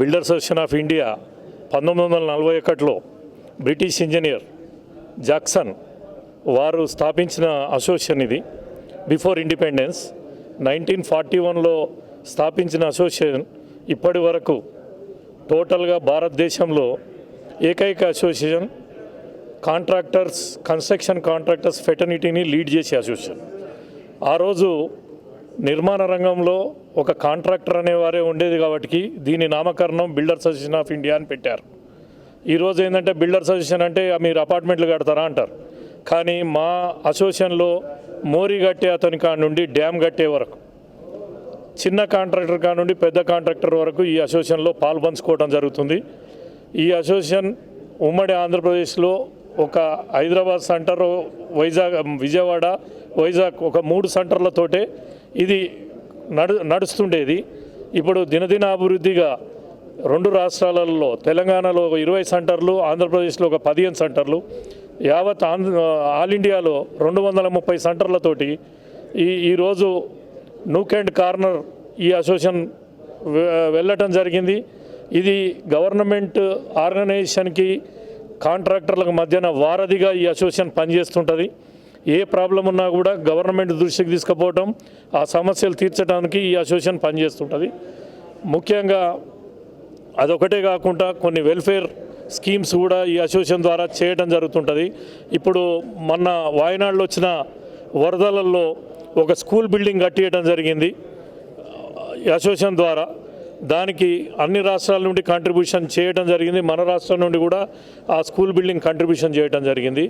Builder association of India పంతొమ్మిది వందల నలభై ఒకటిలో బ్రిటిష్ ఇంజనీర్ జాక్సన్ వారు స్థాపించిన అసోసియేషన్ ఇది బిఫోర్ ఇండిపెండెన్స్. నైన్టీన్ ఫార్టీ వన్లో స్థాపించిన అసోసియేషన్ ఇప్పటి వరకు టోటల్గా భారతదేశంలో ఏకైక అసోసియేషన్ కాంట్రాక్టర్స్ కన్స్ట్రక్షన్ కాంట్రాక్టర్స్ ఫెటర్నిటీని లీడ్ చేసే అసోసియేషన్. ఆ రోజు నిర్మాణ రంగంలో ఒక కాంట్రాక్టర్ అనేవారే ఉండేది కాబట్టి దీని నామకరణం బిల్డర్ అసోసియేషన్ ఆఫ్ ఇండియా అని పెట్టారు. ఈరోజు ఏంటంటే బిల్డర్ అసోసియేషన్ అంటే మీరు అపార్ట్మెంట్లు కడతారా? అంటారు. కానీ మా అసోసియేషన్లో మోరీ కట్టే అతని కాడ నుండి డ్యామ్ కట్టే వరకు చిన్న కాంట్రాక్టర్ కాడ నుండి పెద్ద కాంట్రాక్టర్ వరకు ఈ అసోసియేషన్లో పాల్పంచుకోవడం జరుగుతుంది. ఈ అసోసియేషన్ ఉమ్మడి ఆంధ్రప్రదేశ్లో ఒక హైదరాబాద్ సెంటర్ వైజాగ్ విజయవాడ వైజాగ్ ఒక మూడు సెంటర్లతోటే ఇది నడు నడుస్తుండేది. ఇప్పుడు దినదిన అభివృద్ధిగా రెండు రాష్ట్రాలలో తెలంగాణలో ఒక ఇరవై సెంటర్లు ఆంధ్రప్రదేశ్లో ఒక పదిహేను సెంటర్లు యావత్ ఆంధ్ర ఆల్ ఇండియాలో రెండు వందల ముప్పై సెంటర్లతోటి ఈ ఈరోజు నూక్ అండ్ కార్నర్ ఈ అసోసియేషన్ వెళ్ళటం జరిగింది. ఇది గవర్నమెంట్ ఆర్గనైజేషన్కి కాంట్రాక్టర్లకు మధ్యన వారధిగా ఈ అసోసియేషన్ పనిచేస్తుంటుంది. ఏ ప్రాబ్లం ఉన్నా కూడా గవర్నమెంట్ దృష్టికి తీసుకుపోవటం ఆ సమస్యలు తీర్చడానికి ఈ అసోసియేషన్ పనిచేస్తుంటుంది. ముఖ్యంగా అదొకటే కాకుండా కొన్ని వెల్ఫేర్ స్కీమ్స్ కూడా ఈ అసోసియేషన్ ద్వారా చేయడం జరుగుతుంటుంది. ఇప్పుడు మొన్న వాయనాడులో వచ్చిన వరదలలో ఒక స్కూల్ బిల్డింగ్ కట్టియడం జరిగింది. ఈ అసోసియేషన్ ద్వారా దానికి అన్ని రాష్ట్రాల నుండి కాంట్రిబ్యూషన్ చేయడం జరిగింది. మన రాష్ట్రం నుండి కూడా ఆ స్కూల్ బిల్డింగ్ కాంట్రిబ్యూషన్ చేయడం జరిగింది.